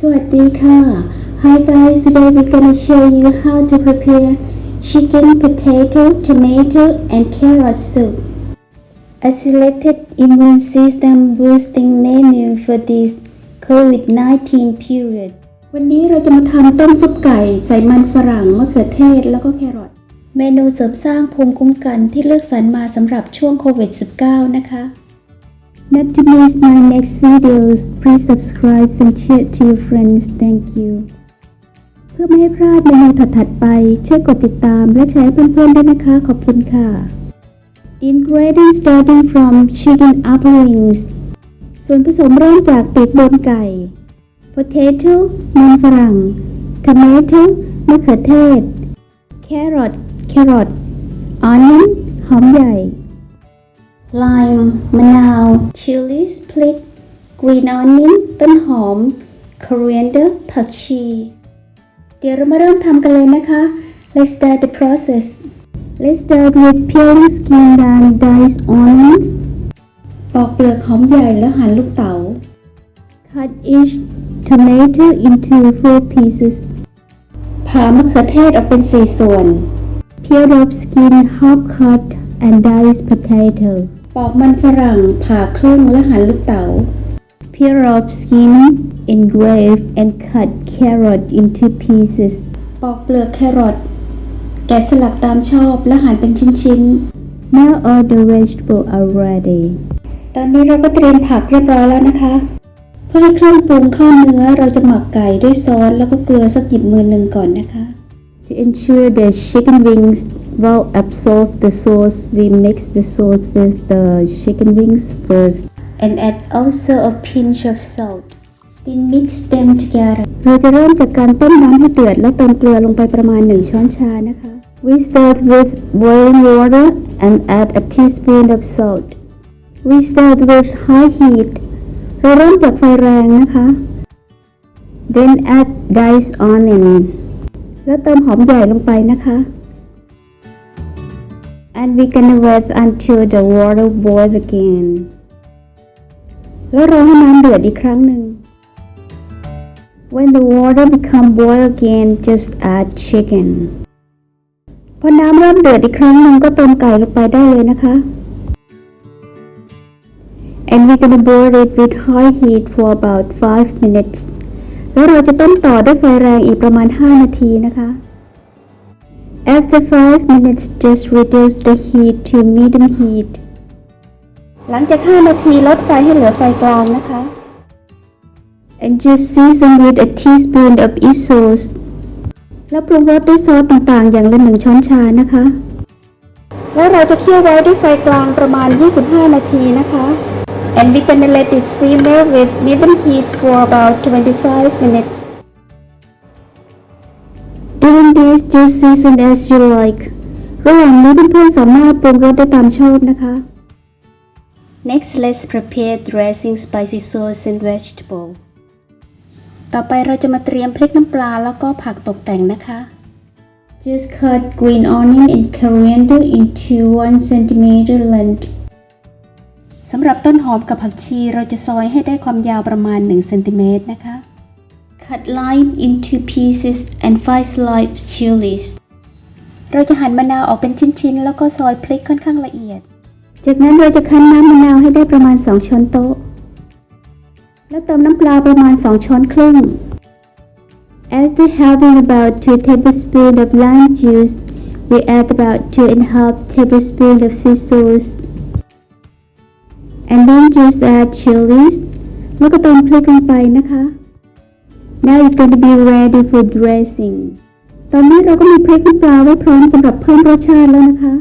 สวัสดีค่ะ Hi guys today we're gonna show you how to prepare chicken potato tomato and carrot soup a selected immune system boosting menu for this COVID-19 period วันนี้เราจะมาทำต้มซุปไก่ ใส่มันฝรั่งมะเขือเทศแล้วก็แครอทเมนูเสริมสร้างภูมิคุ้มกันที่เลือกสรรมาสำหรับช่วงโควิด -19 นะคะ Not to miss my next videos, please subscribe and share to your friends. Thank you. เพื่อไม่ให้พลาดเมนูถัดๆไป ช่วยกดติดตามและแชร์ให้เพื่อนๆด้วยนะคะ ขอบคุณค่ะ Ingredients starting from chicken upper wings ส่วนผสมเริ่มจากปีกบนไก่ Potato มันฝรั่ง Tomato มะเขือเทศ Carrot Carrot Onion หอมใหญ่ lime มะนาว chilies พริก green onion ต้นหอม coriander ผักชี เดี๋ยวเรามาเริ่มทำกันเลยนะคะ let's start the process let's start with peeling skin and diced onions ปอกเปลือกหอมใหญ่แล้วหั่นลูกเต๋า cut each tomato into four pieces ผ่ามะเขือเทศออกเป็นสี่ส่วน peel off skin half cut and diced potato ปอกมันฝรั่งผ่าครึ่งและหั่นลูกเต๋า Peel off skin, engrave and cut carrot into pieces ปอกเปลือกแครอทแกะสลักตามชอบและหั่นเป็นชิ้นๆ Now all the vegetables are ready ตอนนี้เราก็เตรียมผักเรียบร้อยแล้วนะคะ เพื่อให้เครื่องปรุงเข้าเนื้อเราจะหมักไก่ด้วยซอสแล้วก็เกลือสักหยิบมือหนึ่งก่อนนะคะ To ensure the chicken wings will absorb the sauce, we mix the sauce with the chicken wings first and add also a pinch of salt. Then mix them together. เราจะเริ่มจากการต้มน้ำให้เดือดแล้วเติมเกลือลงไปประมาณ 1 ช้อนชานะคะ We start with boiling water and add a teaspoon of salt. We start with high heat. เราเริ่มจากไฟแรงนะคะ Then add diced onion. แล้วเติมหอมใหญ่ลงไปนะคะ and we gonna wait until the water boils again แล้วรอให้น้ำเดือดอีกครั้งหนึ่ง when the water become boil again just add chicken พอน้ำเริ่มเดือดอีกครั้งหนึ่งก็เติมไก่ลงไปได้เลยนะคะ and we gonna boil it with high heat for about 5 minutes แล้วเราจะต้มต่อด้วยไฟแรงอีกประมาณ 5 นาทีนะคะ After 5 minutes just reduce the heat to medium heat หลังจาก 5 นาทีลดไฟให้เหลือไฟกลางนะคะ and just season with a teaspoon of each sauce แล้วปรุงรสด้วยซอสต่างๆ อย่างละหนึ่งช้อนชานะคะ แล้วเราจะเคี่ยวไว้ด้วยไฟกลางประมาณ 25 นาทีนะคะ and we gonna let it simmer with medium heat for about 25 minutes Doing this just season as you like ระหว่างนี้เพื่อนๆสามารถปรุงรสได้ตามชอบนะคะ Next let's prepare dressing spicy sauce and vegetable ต่อไปเราจะมาเตรียมพริกน้ำปลาแล้วก็ผักตกแต่งนะคะ Just cut green onion and coriander into 1 cm length สำหรับต้นหอมกับผักชีเราจะซอยให้ได้ความยาวประมาณ1เซนติเมตรนะคะ Cut lime into pieces and five sliced chilies เราจะหั่นมะนาวออกเป็นชิ้นๆ แล้วก็ซอยพริกค่อนข้างละเอียด จากนั้นเราจะคั้นน้ำมะนาวให้ได้ประมาณ 2 ช้อนโต๊ะ แล้วเติมน้ำปลาประมาณ 2 ช้อนครึ่ง After having about 2 tablespoons of lime juice we add about 2 and a half tablespoons of fish sauce and then just add chilies แล้วก็เติมพริกลงไปนะคะ Now it's going to be ready for dressing ตอนนี้เราก็มีพริกน้ำปลาไว้พร้อมสำหรับเพิ่มรสชาติแล้วนะคะ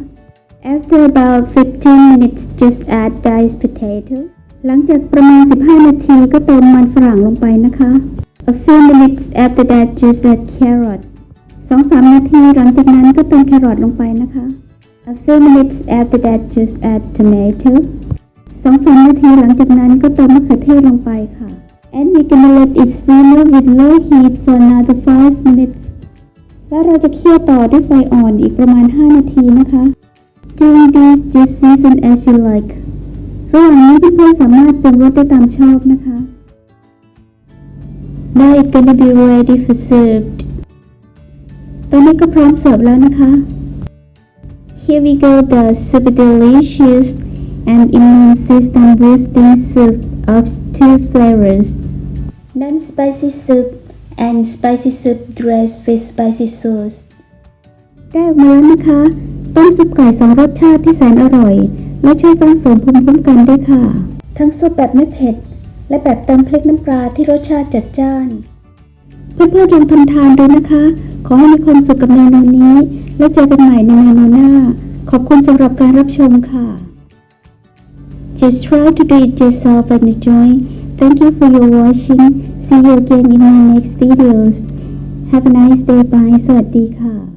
After about 15 minutes just add diced potato หลังจากประมาณ 15 นาทีก็เติมมันฝรั่งลงไปนะคะ A few minutes after that just add carrot 2-3 นาทีหลังจากนั้นก็เติมแครอทลงไปนะคะ A few minutes after that just add tomato 2-3 นาทีหลังจากนั้นก็เติมมะเขือเทศลงไปค่ะ and we gonna let it simmer with low heat for another 5 minutes แล้วเราจะเคี่ยวต่อด้วยไฟอ่อนอีกประมาณ 5 นาทีนะคะ Doing this just season as you like ระหว่างนี้เพื่อนๆสามารถปรุงรสได้ตามชอบนะคะ Now it's gonna be ready for served ตอนนี้ก็พร้อมเสิร์ฟแล้วนะคะ Here we go the super delicious and immune system boosting soup of two flavors Non-spicy soup and spicy soup dressed with spicy sauce ได้ออกมาแล้วนะคะ ต้มซุปไก่สองรสชาติที่แสนอร่อย และช่วยสร้างเสริมภูมิคุ้มกันด้วยค่ะ ทั้งซุปแบบไม่เผ็ด และแบบเติมพริกน้ำปลาที่รสชาติจัดจ้าน เพื่อนๆลองทำทานดูนะคะ ขอให้มีความสุขกับเมนูนี้ และเจอกันใหม่ในเมนูหน้า ขอบคุณสำหรับการรับชมค่ะ Just try to do it yourself and enjoy. Thank you for your watching. See you again in my next videos. Have a nice day. Bye. สวัสดีค่ะ